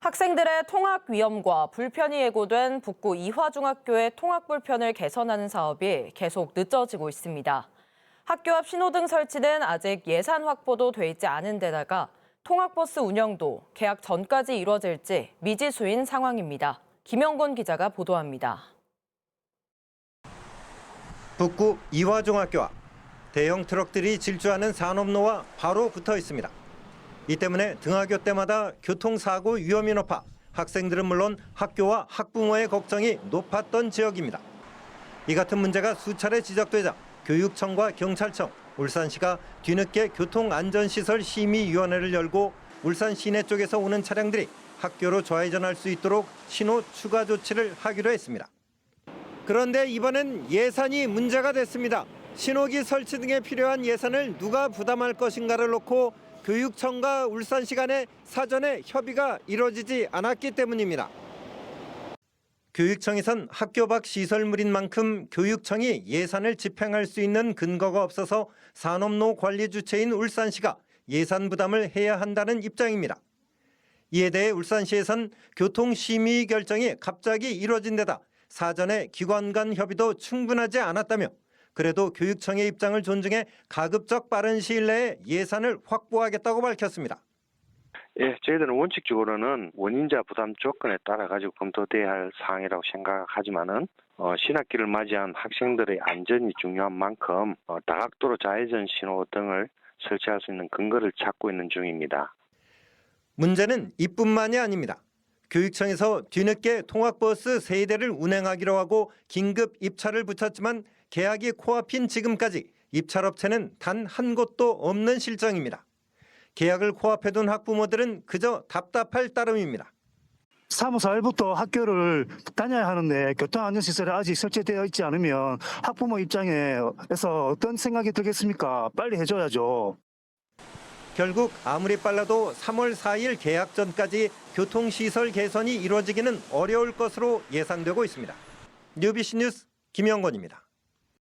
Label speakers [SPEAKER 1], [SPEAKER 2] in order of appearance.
[SPEAKER 1] 학생들의 통학 위험과 불편이 예고된 북구 이화중학교의 통학 불편을 개선하는 사업이 계속 늦어지고 있습니다. 학교 앞 신호등 설치는 아직 예산 확보도 돼 있지 않은 데다가 통학버스 운영도 개학 전까지 이루어질지 미지수인 상황입니다. 김영곤 기자가 보도합니다.
[SPEAKER 2] 북구 이화중학교 앞 대형 트럭들이 질주하는 산업로와 바로 붙어 있습니다. 이 때문에 등하교 때마다 교통사고 위험이 높아 학생들은 물론 학교와 학부모의 걱정이 높았던 지역입니다. 이 같은 문제가 수차례 지적되자 교육청과 경찰청, 울산시가 뒤늦게 교통안전시설 심의위원회를 열고 울산 시내 쪽에서 오는 차량들이 학교로 좌회전할 수 있도록 신호 추가 조치를 하기로 했습니다. 그런데 이번엔 예산이 문제가 됐습니다. 신호기 설치 등에 필요한 예산을 누가 부담할 것인가를 놓고 교육청과 울산시 간에 사전에 협의가 이루어지지 않았기 때문입니다. 교육청에선 학교 밖 시설물인 만큼 교육청이 예산을 집행할 수 있는 근거가 없어서 산업로 관리 주체인 울산시가 예산 부담을 해야 한다는 입장입니다. 이에 대해 울산시에선 교통심의 결정이 갑자기 이뤄진 데다 사전에 기관 간 협의도 충분하지 않았다며 그래도 교육청의 입장을 존중해 가급적 빠른 시일 내에 예산을 확보하겠다고 밝혔습니다.
[SPEAKER 3] 예, 저희들은 원칙적으로는 원인자 부담 조건에 따라 가지고 검토돼야 할 사항이라고 생각하지만은 어, 신학기를 맞이한 학생들의 안전이 중요한 만큼 어, 다각도로 좌회전 신호 등을 설치할 수 있는 근거를 찾고 있는 중입니다.
[SPEAKER 2] 문제는 이뿐만이 아닙니다. 교육청에서 뒤늦게 통학버스 세대를 운행하기로 하고 긴급 입찰을 붙였지만 계약이 코앞인 지금까지 입찰업체는 단 한 곳도 없는 실정입니다. 계약을 코앞에 둔 학부모들은 그저 답답할 따름입니다.
[SPEAKER 4] 3월 4일부터 학교를 다녀야 하는데 교통안전시설이 아직 설치되어 있지 않으면 학부모 입장에서 어떤 생각이 들겠습니까? 빨리 해줘야죠.
[SPEAKER 2] 결국 아무리 빨라도 3월 4일 계약 전까지 교통시설 개선이 이루어지기는 어려울 것으로 예상되고 있습니다. 뉴비시 뉴스 김영건입니다.